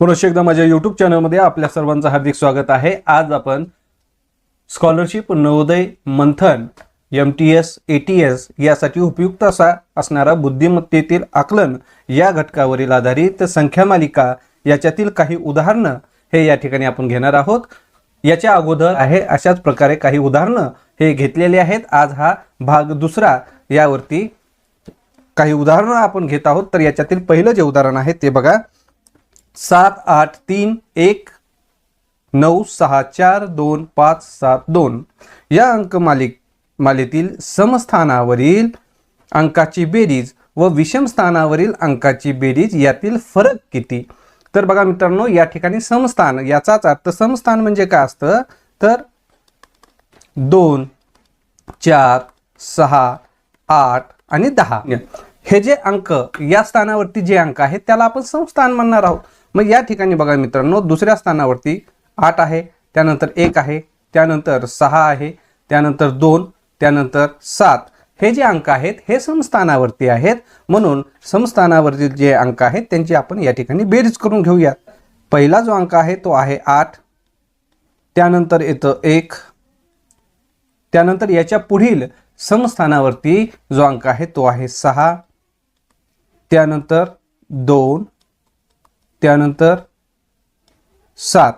पुनश्च एकदा माझ्या युट्यूब चॅनलमध्ये आपल्या सर्वांचं हार्दिक स्वागत आहे. आज आपण scholarship Navodaya Manthan M T S A T S यासाठी उपयुक्त असा असणारा बुद्धिमत्तेतील आकलन या घटकावरील आधारित संख्या मालिका याच्यातील काही उदाहरणं हे या ठिकाणी आपण घेणार आहोत. याच्या अगोदर आहे अशाच प्रकारे काही उदाहरणं हे घेतलेले आहेत. आज हा भाग दुसरा यावरती काही उदाहरणं आपण घेत आहोत. तर याच्यातील पहिलं जे उदाहरण आहे ते बघा. सात आठ तीन एक नऊ सहा चार दोन पाच सात दोन. या अंक मालिक मालेतील समस्थानावरील अंकाची बेरीज व विषम स्थानावरील अंकाची बेरीज यातील फरक किती? तर बघा मित्रांनो या ठिकाणी समस्थान याचाच अर्थ समस्थान म्हणजे काय असतं? तर दोन चार सहा आठ आणि दहा. हे जे अंक या स्थानावरती जे अंक आहेत त्याला आपण समस्थान म्हणणार आहोत. मग या ठिकाणी बघा मित्रांनो दुसऱ्या स्थानावरती आठ आहे त्यानंतर एक आहे त्यानंतर सहा आहे त्यानंतर दोन त्यानंतर सात. हे जे अंक आहेत हे समस्थानावरती आहेत. म्हणून समस्थानावरती जे अंक आहेत त्यांची आपण या ठिकाणी बेरीज करून घेऊयात. पहिला जो अंक आहे तो आहे आठ. त्यानंतर येतं एक. त्यानंतर याच्या पुढील समस्थानावरती जो अंक आहे तो आहे सहा. त्यानंतर दोन. त्यानंतर सात.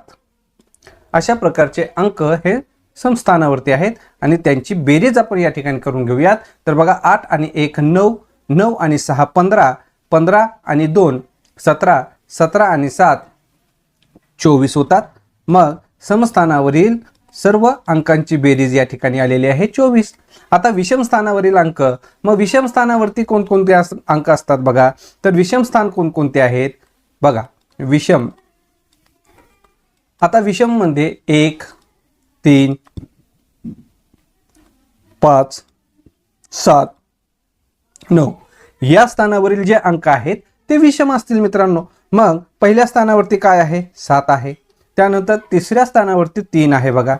अशा प्रकारचे अंक हे समस्थानावरती आहेत आणि त्यांची बेरीज आपण या ठिकाणी करून घेऊयात. तर बघा आठ आणि एक नऊ नऊ आणि सहा पंधरा पंधरा आणि दोन सतरा सतरा आणि सात चोवीस होतात. मग समस्थानावरील सर्व अंकांची बेरीज या ठिकाणी आलेली आहे चोवीस. आता विषम स्थानावरील अंक. मग विषम स्थानावरती कोणकोणते अस- अंक असतात बघा. तर विषमस्थान कोणकोणते आहेत? बघा. विषम. आता विषममध्ये एक तीन पाच सात नऊ. या स्थानावरील जे अंक आहेत ते विषम असतील मित्रांनो. मग पहिल्या स्थानावरती काय आहे? सात आहे. त्यानंतर तिसऱ्या स्थानावरती तीन आहे बघा.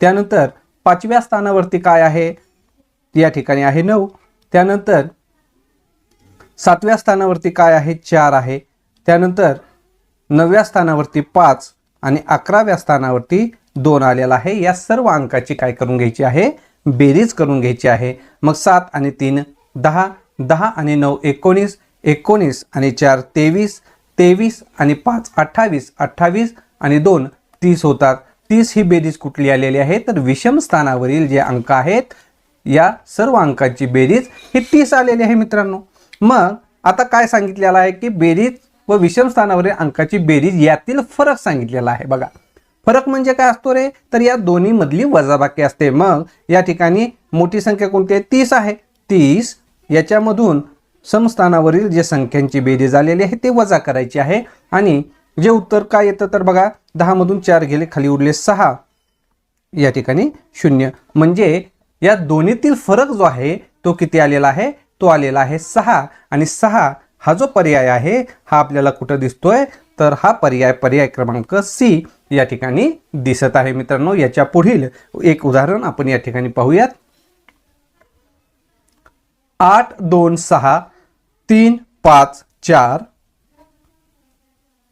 त्यानंतर पाचव्या स्थानावरती काय आहे? या ठिकाणी आहे नऊ. त्यानंतर सातव्या स्थानावरती काय आहे? चार आहे. त्यानंतर नवव्या स्थानावरती पाच आणि अकराव्या स्थानावरती दोन आलेला आहे. या सर्व अंकाची काय करून घ्यायची आहे? बेरीज करून घ्यायची आहे. मग सात आणि तीन दहा दहा आणि नऊ एकोणीस एकोणीस आणि चार तेवीस तेवीस आणि पाच अठ्ठावीस अठ्ठावीस आणि दोन तीस होतात. तीस ही बेरीज कुठली आलेली आहे? तर विषम स्थानावरील जे अंक आहेत या सर्व अंकांची बेरीज ही तीस आलेली आहे मित्रांनो. मग आता काय सांगितलेलं आहे की बेरीज व विषम स्थानावरील अंकाची बेरीज यातील फरक सांगितलेला आहे. बघा फरक म्हणजे काय असतो रे? तर या दोन्ही मधली वजाबाकी असते. मग या ठिकाणी मोठी संख्या कोणती आहे? तीस आहे. तीस याच्यामधून समस्थानावरील जे संख्यांची बेरीज आलेली आहे ते वजा करायची आहे. आणि जे उत्तर काय येतं तर बघा दहा मधून चार गेले खाली उरले सहा. या ठिकाणी शून्य. म्हणजे या दोन्हीतील फरक जो आहे तो किती आलेला आहे? तो आलेला आहे सहा. आणि सहा हा जो पर्याय आहे हा आपल्याला कुठं दिसतोय? तर हा पर्याय पर्याय क्रमांक सी या ठिकाणी दिसत आहे मित्रांनो. याच्या पुढील एक उदाहरण आपण या ठिकाणी पाहूयात. आठ दोन सहा तीन पाच चार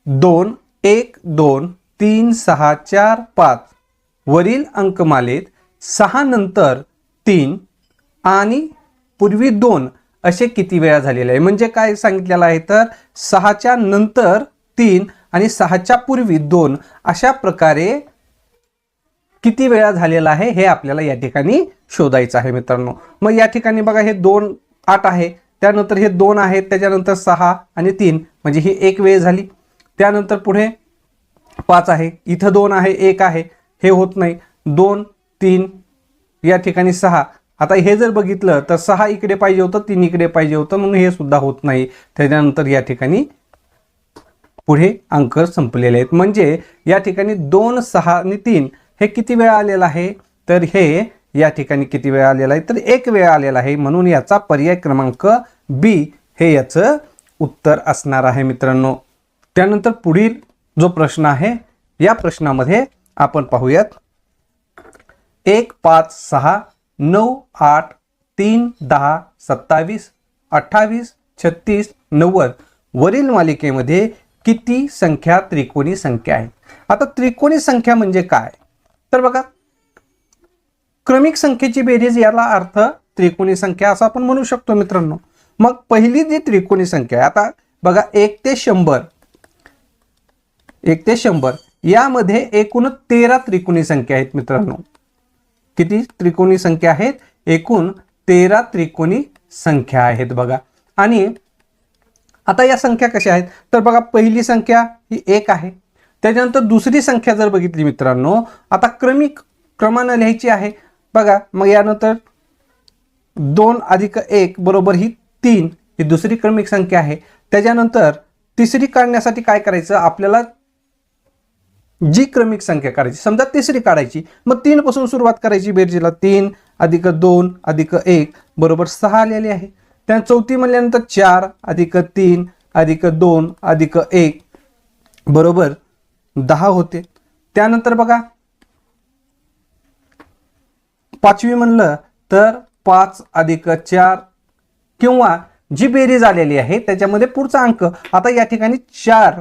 दोन एक दोन तीन सहा चार पाच वरील अंकमालेत सहा नंतर तीन आणि पूर्वी दोन असे किती वेळा झालेले आहे? म्हणजे काय सांगितलेलं आहे? तर सहाच्या नंतर तीन आणि सहाच्या पूर्वी दोन अशा प्रकारे किती वेळा झालेला आहे हे आपल्याला या ठिकाणी शोधायचं आहे मित्रांनो. मग या ठिकाणी बघा हे दोन आठ आहे. त्यानंतर हे दोन आहेत त्याच्यानंतर सहा आणि तीन. म्हणजे ही एक वेळ झाली. त्यानंतर पुढे पाच आहे. इथं दोन आहे एक आहे. हे होत नाही. दोन तीन या ठिकाणी सहा. आता हे जर बघितलं तर सहा इकडे पाहिजे होतं तीन इकडे पाहिजे होतं म्हणून हे सुद्धा होत नाही. त्याच्यानंतर या ठिकाणी पुढे अंक संपलेले आहेत. म्हणजे या ठिकाणी दोन सहा आणि तीन हे किती वेळा आलेलं आहे? तर हे या ठिकाणी किती वेळा आलेला आहे? तर एक वेळ आलेला आहे. म्हणून याचा पर्याय क्रमांक बी हे याचं उत्तर असणार आहे मित्रांनो. त्यानंतर पुढील जो प्रश्न आहे या प्रश्नामध्ये आपण पाहूयात. एक पाच सहा नऊ आठ तीन दहा सत्तावीस अठ्ठावीस छत्तीस नव्वद वरील मालिकेमध्ये किती संख्या त्रिकोणी संख्या आहेत? आता त्रिकोणी संख्या म्हणजे काय? तर बघा क्रमिक संख्येची बेरीज याला अर्थ त्रिकोणी संख्या असं आपण म्हणू शकतो मित्रांनो. मग पहिली जी त्रिकोणी संख्या आहे आता बघा एक ते शंभर. एक ते शंभर. यामध्ये एकूण तेरा त्रिकोणी संख्या आहेत मित्रांनो. किती त्रिकोणी संख्या आहेत? एकूण तेरा त्रिकोणी संख्या आहेत बघा. आणि आता या संख्या कशा आहेत? तर बघा पहिली संख्या ही एक आहे. त्याच्यानंतर दुसरी संख्या जर बघितली मित्रांनो आता क्रमिक क्रमानं लिहायची आहे. बघा मग यानंतर दोन अधिक एक बरोबर ही तीन ही दुसरी क्रमिक संख्या आहे. त्याच्यानंतर तिसरी काढण्यासाठी काय करायचं? आपल्याला जी क्रमिक संख्या काढायची समजा तिसरी काढायची मग तीनपासून सुरुवात करायची बेरजेला. तीन अधिक दोन अधिक एक बरोबर सहा आलेली आहे. त्या चौथी म्हणल्यानंतर चार अधिक तीन अधिक दोन अधिक एक बरोबर दहा होते. त्यानंतर बघा पाचवी म्हणलं तर पाच अधिक चार किंवा जी बेरीज आलेली आहे त्याच्यामध्ये पुढचा अंक. आता या ठिकाणी चार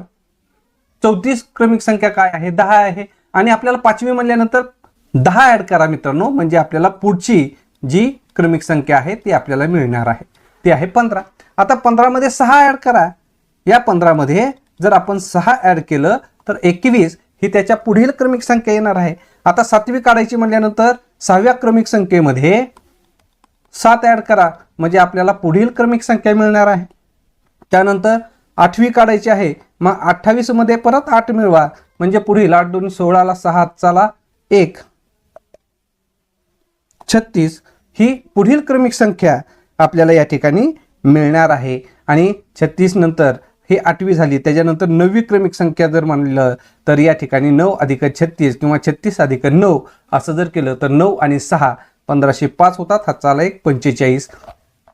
चौतीस क्रमिक संख्या काय आहे? दहा आहे. आणि आपल्याला पाचवी म्हणल्यानंतर दहा ऍड करा मित्रांनो. म्हणजे आपल्याला पुढची जी क्रमिक संख्या आहे ती आपल्याला मिळणार आहे. ती आहे पंधरा. आता पंधरामध्ये सहा ऍड करा. या पंधरामध्ये जर आपण सहा ऍड केलं तर एकवीस ही त्याच्या पुढील क्रमिक संख्या येणार आहे. आता सातवी काढायची म्हणल्यानंतर सहाव्या क्रमिक संख्येमध्ये सात ऍड करा. म्हणजे आपल्याला पुढील क्रमिक संख्या मिळणार आहे. त्यानंतर आठवी काढायची आहे. मग अठ्ठावीसमध्ये परत आठ मिळवा. म्हणजे पुढील आठ दोन सोळाला सहा चाला एक. छत्तीस ही पुढील क्रमिक संख्या आपल्याला या ठिकाणी मिळणार आहे. आणि छत्तीस नंतर ही आठवी झाली. त्याच्यानंतर नववी क्रमिक संख्या जर मानलं तर या ठिकाणी नऊ अधिक छत्तीस किंवा छत्तीस अधिक नऊ असं जर केलं तर नऊ आणि सहा पंधराशे पाच होतात. हा चाला एक पंचेचाळीस.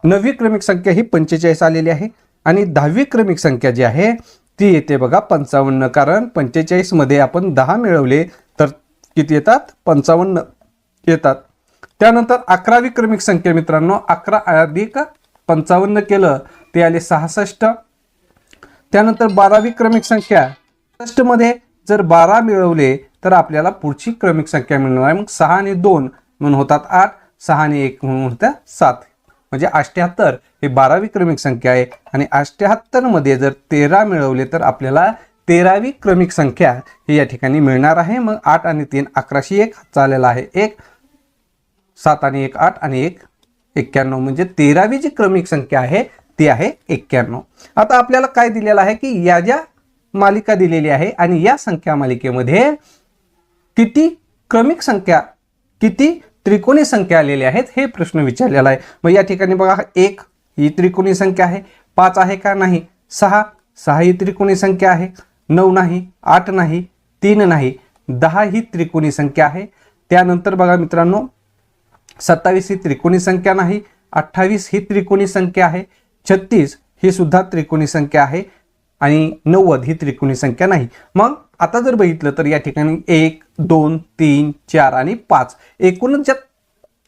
नववी क्रमिक संख्या ही पंचेचाळीस आलेली आहे. आणि दहावी क्रमिक संख्या जी आहे ती येते बघा पंचावन्न. कारण पंचेचाळीसमध्ये आपण दहा मिळवले तर किती येतात? पंचावन्न येतात. त्यानंतर अकरावी क्रमिक संख्या मित्रांनो अकरा अधिक पंचावन्न केलं ते आले सहासष्ट. त्यानंतर बारावी क्रमिक संख्या सष्टमध्ये जर बारा मिळवले तर आपल्याला पुढची क्रमिक संख्या मिळणार आहे. मग सहा आणि दोन म्हणून होतात आठ सहा आणि एक म्हणून होत्या सात. म्हणजे अष्ट्याहत्तर हे बारावी क्रमिक संख्या आहे. आणि अष्ट्याहत्तरमध्ये जर तेरा मिळवले तर आपल्याला तेरावी क्रमिक संख्या ही या ठिकाणी मिळणार आहे. मग आठ आणि तीन अकराशे एक चाललेला आहे. एक सात आणि एक आठ आणि एक एक्क्याण्णव. म्हणजे तेरावी जी क्रमिक संख्या आहे ती आहे एक्क्याण्णव. आता आपल्याला काय दिलेलं आहे की या ज्या मालिका दिलेली आहे आणि या संख्या मालिकेमध्ये किती क्रमिक संख्या किती त्रिकोणी संख्या आलेल्या आहेत हे प्रश्न विचारलेला आहे. मग या ठिकाणी बघा एक ही त्रिकोणी संख्या आहे. पाच आहे का? नाही. सहा. सहा ही त्रिकोणी संख्या आहे. नऊ नाही. आठ नाही. तीन नाही. दहा ही त्रिकोणी संख्या आहे. त्यानंतर बघा मित्रांनो सत्तावीस ही त्रिकोणी संख्या नाही. अठ्ठावीस ही त्रिकोणी संख्या आहे. छत्तीस ही सुद्धा त्रिकोणी संख्या आहे. आणि नव्वद ही त्रिकोणी संख्या नाही. मग आता जर बघितलं तर या ठिकाणी एक दोन तीन चार आणि पाच. एकूणच ज्या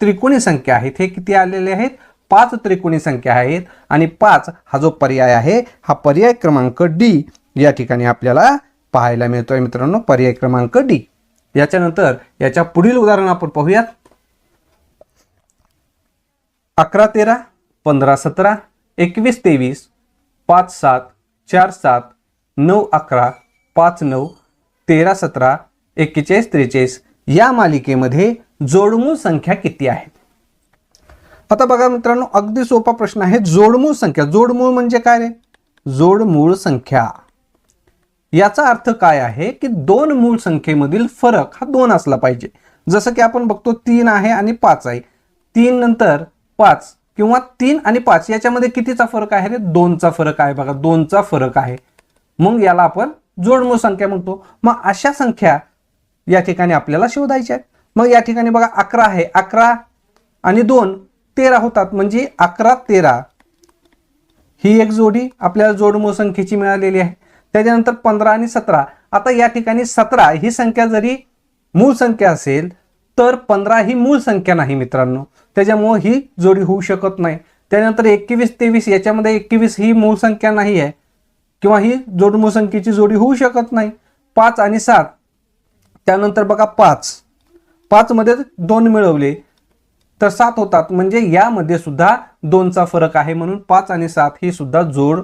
त्रिकोणी संख्या आहेत हे किती आलेले आहेत? पाच त्रिकोणी संख्या आहेत आणि पाच हा जो पर्याय आहे हा पर्याय क्रमांक डी या ठिकाणी आपल्याला पाहायला मिळतोय मित्रांनो पर्याय क्रमांक डी याच्यानंतर याच्या पुढील उदाहरण आपण पाहूयात. अकरा तेरा पंधरा सतरा एकवीस तेवीस पाच सात चार सात नऊ अकरा पाच नऊ तेरा सतरा एक्केचाळीस त्रेचाळीस या मालिकेमध्ये जोडमूळ संख्या किती आहेत आता बघा मित्रांनो अगदी सोपा प्रश्न आहे. जोडमूळ संख्या. जोडमूळ म्हणजे काय रे? जोडमूळ संख्या. याचा अर्थ काय आहे की दोन मूळ संख्येमधील फरक हा दोन असला पाहिजे. जसं की आपण बघतो तीन आहे आणि पाच आहे. तीन नंतर पाच. किंवा तीन आणि पाच याच्यामध्ये कितीचा फरक आहे रे? दोनचा फरक आहे बघा दोनचा फरक आहे. मग याला आपण जोडमूळ संख्या म्हणतो. मग अशा संख्या या ठिकाणी आपल्याला शोधायच्या आहेत. मग या ठिकाणी बघा अकरा आहे. अकरा आणि दोन तेरा होतात. म्हणजे अकरा तेरा ही एक जोडी आपल्याला जोडमूळ संख्येची मिळालेली आहे. त्याच्यानंतर पंधरा आणि सतरा. आता या ठिकाणी सतरा ही संख्या जरी मूळ संख्या असेल तर पंधरा ही मूळ संख्या नाही मित्रांनो. त्याच्यामुळे ही जोडी होऊ शकत नाही. त्यानंतर एकवीस तेवीस याच्यामध्ये एकवीस ही मूळ संख्या नाही आहे. किंवा ही जोडमूळ संख्येची जोडी होऊ शकत नाही. पाच आणि सात. त्यानंतर बघा पाच. पाचमध्ये दोन मिळवले. तर सात होतात. म्हणजे यामध्ये सुद्धा दोनचा फरक आहे म्हणून पाच आणि सात ही सुद्धा जोड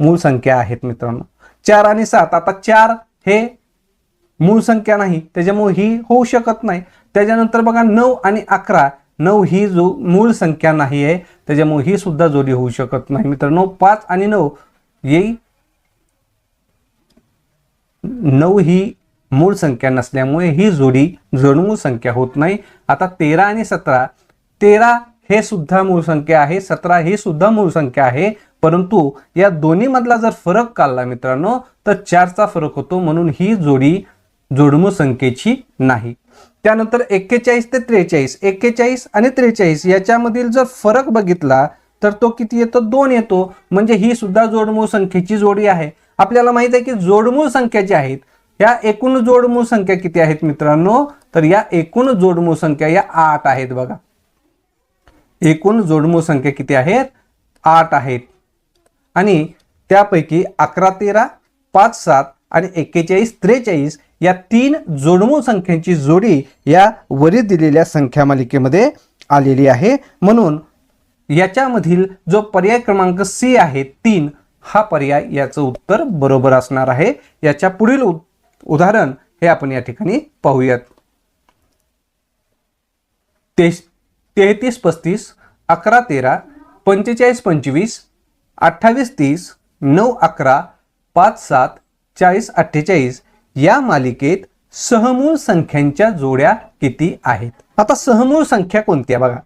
मूळ संख्या आहेत मित्रांनो. चार आणि सात. आता चार हे मूळ संख्या नाही. त्याच्यामुळे ही होऊ शकत नाही. त्याच्यानंतर बघा नऊ आणि अकरा. नऊ ही जो मूळ संख्या नाही आहे त्याच्यामुळे ही सुद्धा जोडी होऊ शकत नाही. मित्रांनो पाच आणि नऊ येई नऊ ही मूळ संख्या नसल्यामुळे ही जोडी जणमूळ संख्या होत नाही. आता तेरा आणि सतरा तेरा हे सुद्धा मूळ संख्या आहे सतरा ही सुद्धा मूळ संख्या आहे. परंतु या दोन्ही मधला जर फरक काढला मित्रांनो तर चारचा फरक होतो म्हणून ही जोडी जोडमूळ संख्येची नाही. त्यानंतर एक्केचाळीस ते त्रेचाळीस एक्केचाळीस आणि त्रेचाळीस याच्यामधील जर फरक बघितला तर तो किती येतो? दोन येतो. म्हणजे ही सुद्धा जोडमूळ संख्येची जोडी आहे. आपल्याला माहीत आहे की जोडमूळ संख्या ज्या आहेत या एकूण जोडमूळ संख्या किती आहेत मित्रांनो? तर या एकूण जोडमूळ संख्या या आठ आहेत बघा. एकूण जोडमूळ संख्या किती आहेत? आठ आहेत. आणि त्यापैकी अकरा तेरा पाच सात आणि एक्केचाळीस त्रेचाळीस या तीन जोडमूळ संख्यांची जोडी या वरील दिलेल्या संख्या मालिकेमध्ये आलेली आहे. म्हणून याच्यामधील जो पर्याय क्रमांक सी आहे तीन हा पर्याय याचं उत्तर बरोबर असणार आहे. याच्या पुढील उ- उदाहरण हे आपण या ठिकाणी पाहूयात. तेहतीस पस्तीस अकरा तेरा पंचेचाळीस पंचवीस अठ्ठावीस तीस नऊ अकरा पाच सात चाळीस अठ्ठेचाळीस या मालिकेत सहमूळ संख्यांच्या जोड्या किती आहेत? आता सहमूळ संख्या कोणती आहे बघा.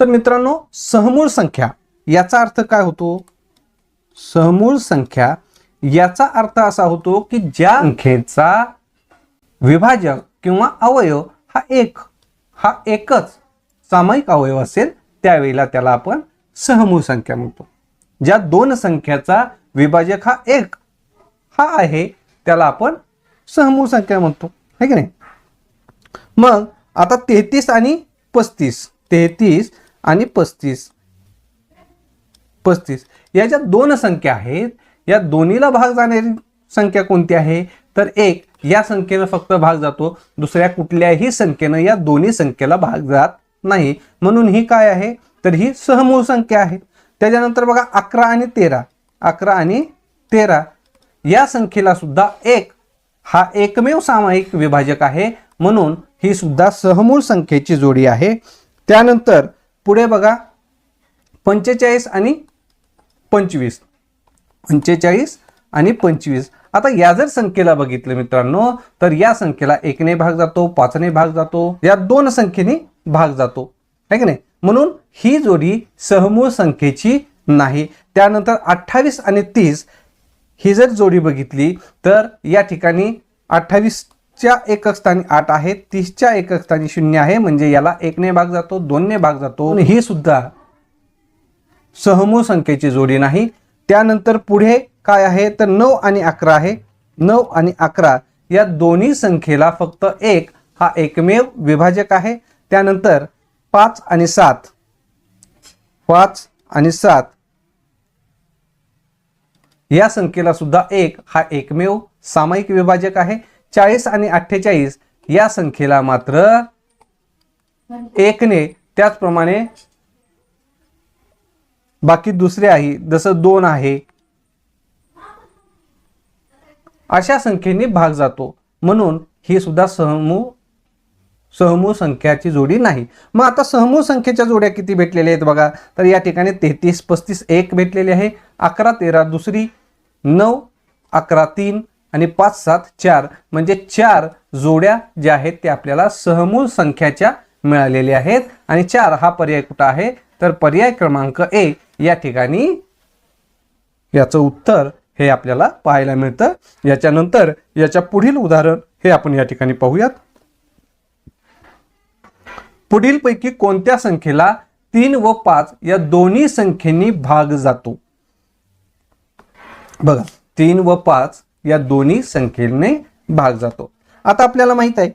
तर मित्रांनो सहमूळ संख्या याचा अर्थ काय होतो? सहमूळ संख्या याचा अर्थ असा होतो की ज्या संख्येचा विभाजक किंवा अवयव हा एक हा एकच सामायिक अवयव असेल त्यावेळेला त्याला आपण सहमूळ संख्या म्हणतो. ज्या दोन संख्याचा विभाजक हा एक हा आहे त्याला आपण सहमूळ संख्या म्हणतो. है की नाही? मग आता तेहतीस आणि पस्तीस. तेहतीस आणि पस्तीस. पस्तीस. या ज्या दोन संख्या आहेत या दोन्हीला भाग जाणारी संख्या कोणती आहे? तर एक या संख्येनं फक्त भाग जातो. दुसऱ्या कुठल्याही संख्येनं या दोन्ही संख्येला भाग जात नाही. म्हणून ही काय आहे? तर ही सहमूळ संख्या आहे. त्याच्यानंतर बघा अकरा आणि तेरा. अकरा आणि तेरा. या संख्येला सुद्धा एक. हा एकमेव सामायिक विभाजक आहे म्हणून ही सुद्धा सहमूळ संख्येची जोडी आहे. त्यानंतर पुढे बघा पंचेचाळीस आणि पंचवीस. पंचेचाळीस आणि पंचवीस. आता या जर संख्येला बघितलं मित्रांनो तर या संख्येला एकने भाग जातो पाचने भाग जातो या दोन संख्येने भाग जातो. है की नाही? म्हणून ही जोडी सहमूळ संख्येची नाही. त्यानंतर अठ्ठावीस आणि तीस ही जर जोडी बघितली तर या ठिकाणी अठ्ठावीसच्या एकक स्थानी आठ आहे तीसच्या एकक स्थानी शून्य आहे म्हणजे याला एकने भाग जातो दोनने भाग जातो. आणि ही सुद्धा सहमूळ संख्येची जोडी नाही. त्यानंतर पुढे काय आहे? तर नऊ आणि अकरा आहे. नऊ आणि अकरा या दोन्ही संख्येला फक्त एक हा एकमेव विभाजक आहे. त्यानंतर पाच आणि सात पाच आणि सात या संख्येला सुद्धा एक हा एकमेव सामायिक विभाजक आहे. चाळीस आणि अठ्ठेचाळीस या संख्येला मात्र एकने. त्याचप्रमाणे बाकी दुसरे आहे जसं दोन आहे. अशा संख्येने भाग जातो. म्हणून ही सुद्धा समूह सहमूळ संख्याची जोडी नाही. मग आता सहमूळ संख्येच्या जोड्या किती भेटलेल्या आहेत बघा. तर या ठिकाणी तेहतीस पस्तीस एक भेटलेली आहे. अकरा तेरा दुसरी नऊ अकरा तीन आणि पाच सात चार. म्हणजे चार जोड्या ज्या आहेत त्या आपल्याला सहमूळ संख्याच्या मिळालेल्या आहेत. आणि चार हा पर्याय कुठं आहे? तर पर्याय क्रमांक ए या ठिकाणी याचं उत्तर हे आपल्याला पाहायला मिळतं. याच्यानंतर याच्या पुढील उदाहरण हे आपण या ठिकाणी पाहूयात. पुढील पैकी कोणत्या संख्येला तीन व पाच या दोन्ही संख्येनी भाग जातो? बघा तीन व पाच या दोन्ही संख्येने भाग जातो. आता आपल्याला माहीत आहे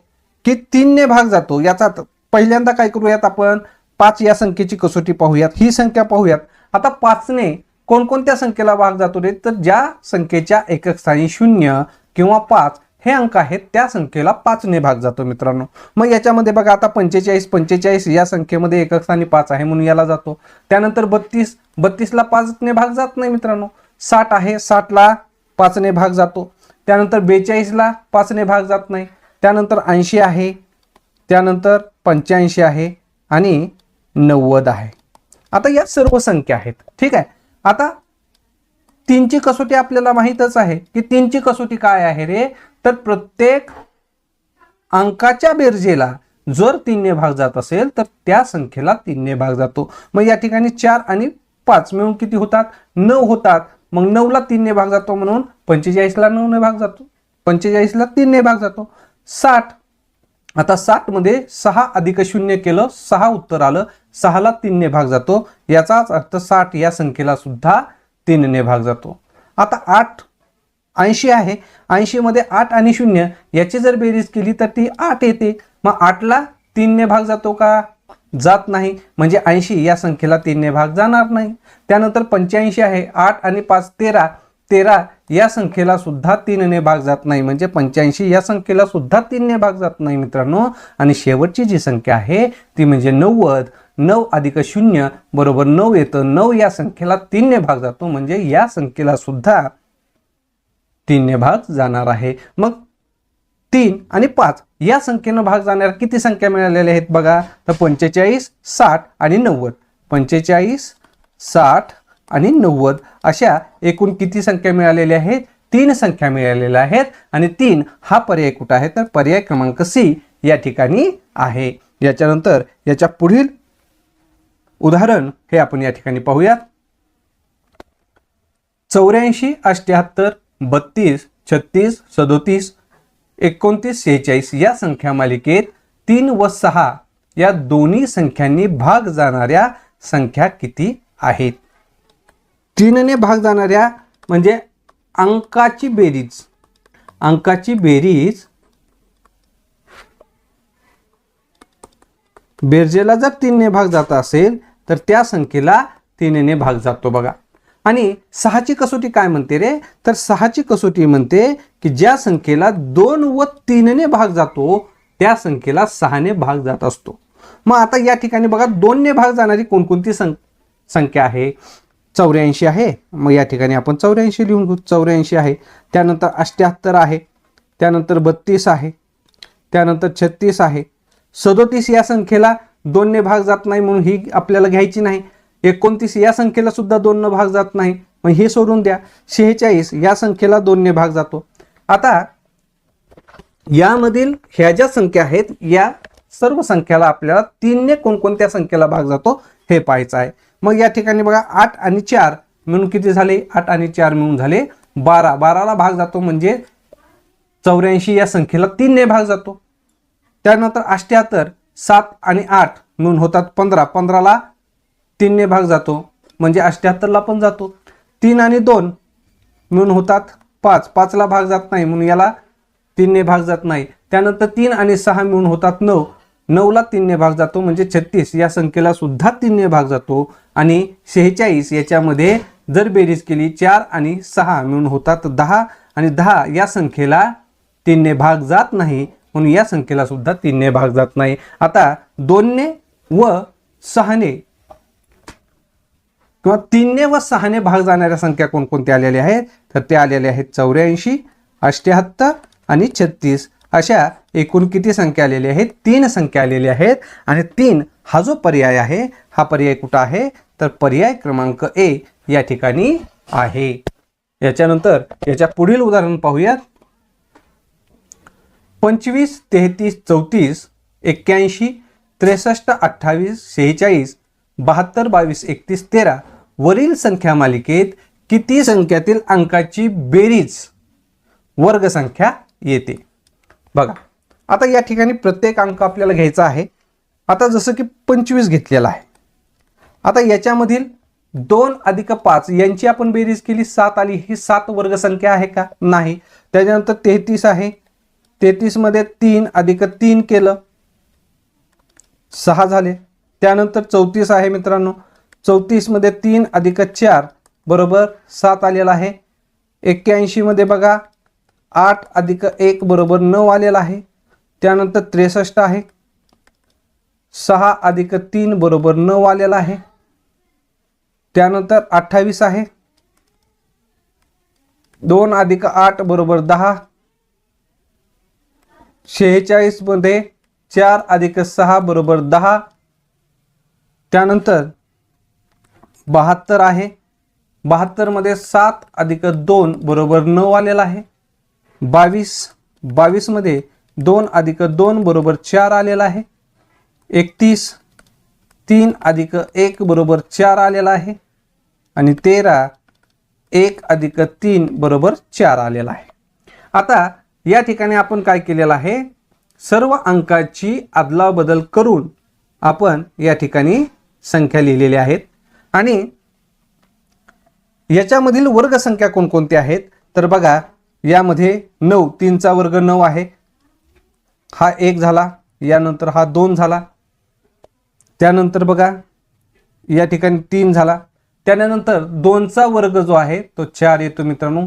की तीनने भाग जातो. याचा पहिल्यांदा काय करूयात आपण? पाच या संख्येची कसोटी पाहूयात. ही संख्या पाहूयात. आता पाचने कोणकोणत्या संख्येला भाग जातो रे? तर ज्या संख्येच्या एकक स्थानी शून्य किंवा पाच हे अंक आहेत त्या संख्येला पाचने भाग जातो मित्रांनो. मग याच्यामध्ये बघा आता पंचेचाळीस पंचेचाळीस या संख्येमध्ये एकक स्थानी पाच आहे म्हणून याला जातो. त्यानंतर बत्तीस बत्तीसला पाचने भाग जात नाही मित्रांनो. साठ आहे साठला पाचने भाग जातो. त्यानंतर बेचाळीसला पाचने भाग जात नाही. त्यानंतर ऐंशी आहे त्यानंतर पंच्याऐंशी आहे आणि नव्वद आहे. आता या सर्व संख्या आहेत ठीक आहे? आता तीनची कसोटी आपल्याला माहीतच आहे. की तीनची कसोटी काय आहे रे? तर प्रत्येक अंकाच्या बेरजेला जर तीनने भाग जात असेल तर त्या संख्येला तीनने भाग जातो. मग या ठिकाणी चार आणि पाच मिळून किती होतात? नऊ होतात. मग नऊला तीनने भाग जातो म्हणून पंचेचाळीसला नऊने भाग जातो. पंचेचाळीसला तीनने भाग जातो. साठ. आता साठमध्ये सहा अधिक शून्य केलं सहा उत्तर आलं सहाला तीनने भाग जातो. याचाच अर्थ साठ या संख्येला सुद्धा तीनने भाग जातो. आता आठ ऐंशी आहे. ऐंशीमध्ये आठ आणि शून्य याची जर बेरीज केली तर ती आठ येते. मग आठला तीनने भाग जातो का? जात नाही. म्हणजे ऐंशी या संख्येला तीनने भाग जाणार नाही. त्यानंतर पंच्याऐंशी आहे. आठ आणि पाच तेरा. तेरा या संख्येला सुद्धा तीनने भाग जात नाही. म्हणजे पंच्याऐंशी या संख्येला सुद्धा तीनने भाग जात नाही मित्रांनो. आणि शेवटची जी संख्या आहे ती म्हणजे नव्वद. नऊ अधिक शून्य बरोबर नऊ येतं. नऊ या संख्येला तीनने भाग जातो. म्हणजे या संख्येला सुद्धा तीनने भाग जाणार आहे. मग तीन आणि पाच या संख्येनं भाग जाणाऱ्या किती संख्या मिळालेल्या आहेत बघा. तर पंचेचाळीस साठ आणि नव्वद. पंचेचाळीस साठ आणि नव्वद अशा एकूण किती संख्या मिळालेल्या आहेत? तीन संख्या मिळालेल्या आहेत आणि तीन हा पर्याय कुठं आहे? तर पर्याय क्रमांक सी या ठिकाणी आहे. याच्यानंतर याच्या पुढील उदाहरण हे आपण या ठिकाणी पाहूयात. चौऱ्याऐंशी अष्ट्याहत्तर बत्तीस छत्तीस सदोतीस एकोणतीस शेहेचाळीस या संख्या मालिकेत तीन व सहा या दोन्ही संख्यांनी भाग जाणाऱ्या संख्या किती आहेत? तीनने भाग जाणाऱ्या म्हणजे अंकाची बेरीज. अंकाची बेरीज बेरजेला जर तीनने भाग जात असेल तर त्या संख्येला तीनने भाग जातो बघा. आणि सहाची कसोटी काय म्हणते रे? तर सहाची कसोटी म्हणते की ज्या संख्येला दोन व तीनने भाग जातो त्या संख्येला सहाने भाग जात असतो. मग आता या ठिकाणी बघा दोनने भाग जाणारी कोणकोणती सं संख्या आहे? चौऱ्याऐंशी आहे. मग या ठिकाणी आपण चौऱ्याऐंशी लिहून घेऊ. चौऱ्याऐंशी आहे. त्यानंतर अष्ट्याहत्तर आहे. त्यानंतर बत्तीस आहे. त्यानंतर छत्तीस आहे. सदोतीस या संख्येला दोनने भाग जात नाही म्हणून ही आपल्याला घ्यायची नाही. एकोणतीस या संख्येला सुद्धा दोनने भाग जात नाही. मग हे सोडून द्या. शेहेचाळीस या संख्येला दोनने भाग जातो. आता यामधील ह्या ज्या संख्या आहेत या सर्व संख्याला आपल्याला तीनने कोणकोणत्या संख्येला भाग जातो हे पाहायचं आहे. मग या ठिकाणी बघा आठ आणि चार मिळून किती झाले? आठ आणि चार मिळून झाले बारा. बाराला भाग जातो म्हणजे चौऱ्याऐंशी या संख्येला तीनने भाग जातो. त्यानंतर अष्ट्याहत्तर सात आणि आठ नोंद होतात पंधरा. पंधराला तीनने भाग जातो. म्हणजे अष्ट्याहत्तरला पण जातो. तीन आणि दोन नोंद होतात पाच. पाचला भाग जात नाही म्हणून याला तीनने भाग जात नाही. त्यानंतर तीन आणि सहा मिळून होतात नऊ. नऊला तीनने भाग जातो म्हणजे छत्तीस. या संख्येला सुद्धा तीनने भाग जातो. आणि शेहेचाळीस याच्यामध्ये जर बेरीज केली चार आणि सहा मिळून होतात दहा. आणि दहा या संख्येला तीनने भाग जात नाही. म्हणून या संख्येला सुद्धा तीनने भाग जात नाही. आता दोनने व सहाने किंवा तीनने व सहाने भाग जाणाऱ्या संख्या कोणकोणत्या आलेल्या आहेत? तर त्या आलेल्या आहेत चौऱ्याऐंशी अष्ट्याहत्तर आणि छत्तीस. अशा एकूण किती संख्या आलेल्या आहेत? तीन संख्या आलेल्या आहेत. आणि तीन हा जो पर्याय आहे हा पर्याय कुठं आहे? तर पर्याय क्रमांक ए या ठिकाणी आहे. याच्यानंतर याच्या पुढील उदाहरण पाहूयात. पंचवीस तेहतीस चौतीस एक्क्याऐंशी त्रेसष्ट अठ्ठावीस शेहेचाळीस बहात्तर बावीस एकतीस तेरा वरील संख्या मालिकेत किती संख्यातील अंकाची बेरीज वर्गसंख्या येते? बघा आता या ठिकाणी प्रत्येक अंक आपल्याला घ्यायचा आहे. आता जसं की पंचवीस घेतलेला आहे. आता याच्यामधील दोन अधिक पाच यांची आपण बेरीज केली सात आली ही सात वर्गसंख्या आहे का? नाही. त्याच्यानंतर तेहतीस आहे तेहतीसमध्ये तीन अधिक तीन केलं. सहा झाले. त्यानंतर चौतीस आहे मित्रांनो. चौतीसमध्ये तीन अधिक चार बरोबर सात आलेला आहे. एक्क्याऐंशीमध्ये बघा आठ अधिक एक बरोबर नऊ आलेला आहे. त्यानंतर त्रेसष्ट आहे. सहा अधिक तीन बरोबर नऊ आलेला आहे. त्यानंतर अठ्ठावीस आहे. दोन अधिक आठ बरोबर दहा. शेहेचाळीसमध्ये चार अधिक सहा बरोबर दहा. त्यानंतर बहात्तर आहे. बहात्तरमध्ये सात अधिक दोन बरोबर नऊ आलेला आहे. बावीस बावीसमध्ये दोन अधिक दोन बरोबर चार आलेला आहे. एकतीस तीन अधिक एक बरोबर चार आलेला आहे. आणि तेरा एक अधिक तीन बरोबर चार आलेला आहे. आता या ठिकाणी आपण काय केलेलं आहे? सर्व अंकाची अदलाबदल करून आपण या ठिकाणी संख्या लिहिलेल्या आहेत. आणि याच्यामधील वर्गसंख्या कोणकोणत्या आहेत? तर बघा यामध्ये नऊ तीनचा वर्ग नऊ आहे. हा एक झाला यानंतर हा दोन झाला. त्यानंतर बघा या ठिकाणी तीन झाला. त्यानंतर दोनचा वर्ग जो आहे तो चार येतो मित्रांनो.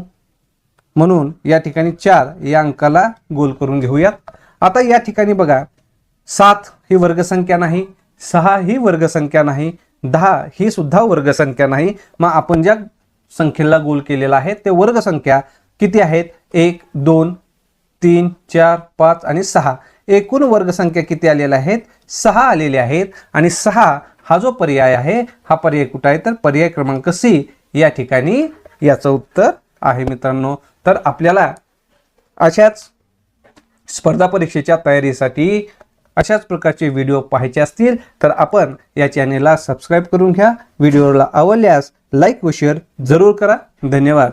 म्हणून या ठिकाणी चार या अंकाला गोल करून घेऊयात. आता या ठिकाणी बघा सात ही वर्गसंख्या नाही सहा ही वर्गसंख्या नाही दहा ही सुद्धा वर्गसंख्या नाही. मग आपण ज्या संख्येला गोल केलेला आहे ते वर्गसंख्या किती आहेत? एक दोन तीन चार पाच आणि सहा. एकूण वर्गसंख्या किती आलेल्या आहेत? सहा आलेल्या आहेत. आणि सहा हा जो पर्याय आहे हा पर्याय कुठं आहे? तर पर्याय क्रमांक सी या ठिकाणी याचं उत्तर आहे मित्रांनो. तर आपल्याला अशाच स्पर्धा परीक्षेच्या तयारीसाठी अशाच प्रकारचे व्हिडिओ पाहायचे असतील तर आपण या चॅनेलला सबस्क्राईब करून घ्या. व्हिडिओला आवडल्यास लाईक व शेअर जरूर करा. धन्यवाद.